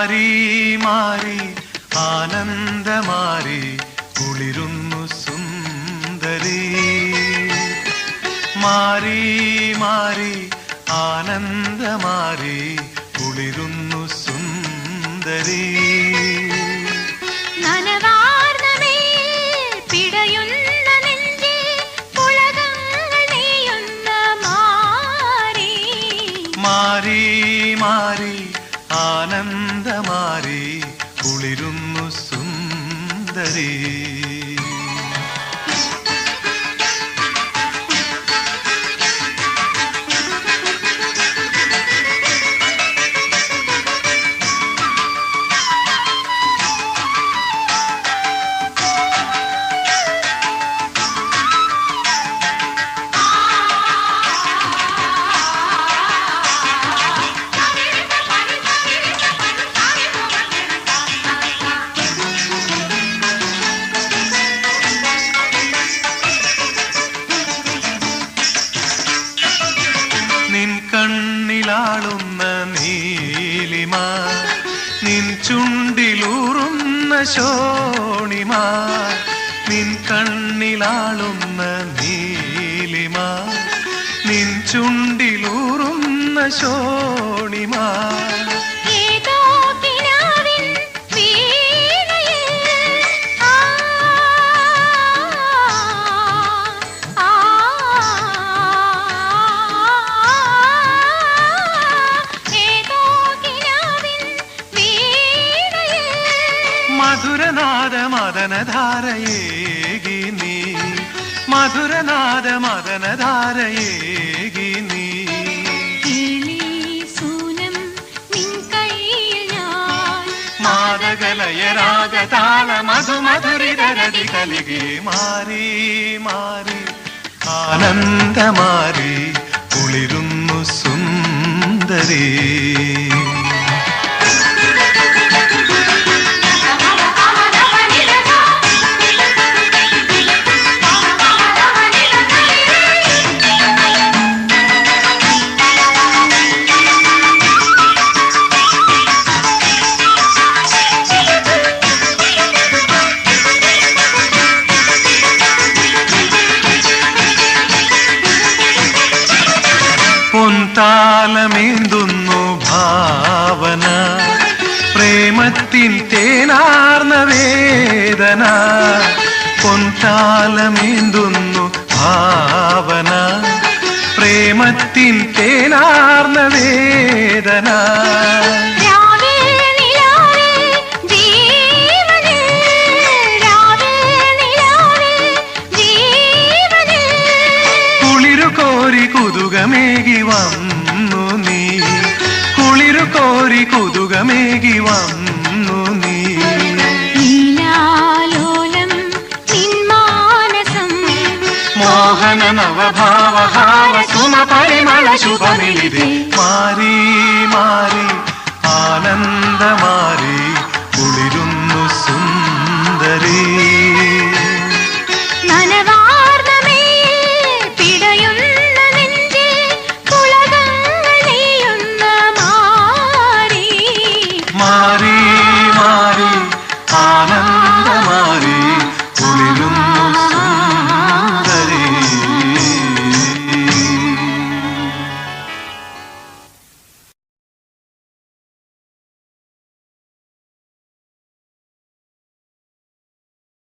മാറി മാറി ആനന്ദമാറി കുളിരുന്നു സുന്ദരി. മാറി മാറി ആനന്ദമാറി കുളിരുന്നു സുന്ദരി. മാറി മാറി ആനന്ദമാരി കുളിരുന്നു സുന്ദരി. കണ്ണിലാളുന്ന നീലിമ നിൻ ചുണ്ടിലൂറുന്ന ശോണിമ നിൻ കണ്ണിലാളുന്ന നീലിമ നിൻ ചുണ്ടിലൂറുന്ന ശോണിമ മധുരനാദ മദനധാരയേകി നീ. മധുരനാദ മദനധാരയേകി നീ. കിളി സൂനം നിൻ കയ്യിൽ ഞാൻ മാതകലയ രാഗതാള മധുമധുരിതരതി കലികെ മാറി മാറി. ആനന്ദമാരി കുളിരുന്നു സുന്ദരി. പൊൻതാലമേന്തുന്നു ഭാവന. പ്രേമത്തിൻ തേനാർന്ന വേദന. പൊൻതാലമേന്തുന്നു ഭാവന. പ്രേമത്തിൻ തേനാർന്ന വേദന. കുതുകമേകി വന്നു നീ. കുളിരു കോരി കുതുകമേകി വന്നു നീ. മോഹന നവഭാവഹാര സുമ പരിമള ശുഭമിതി മാറി മാറി ആനന്ദമാരി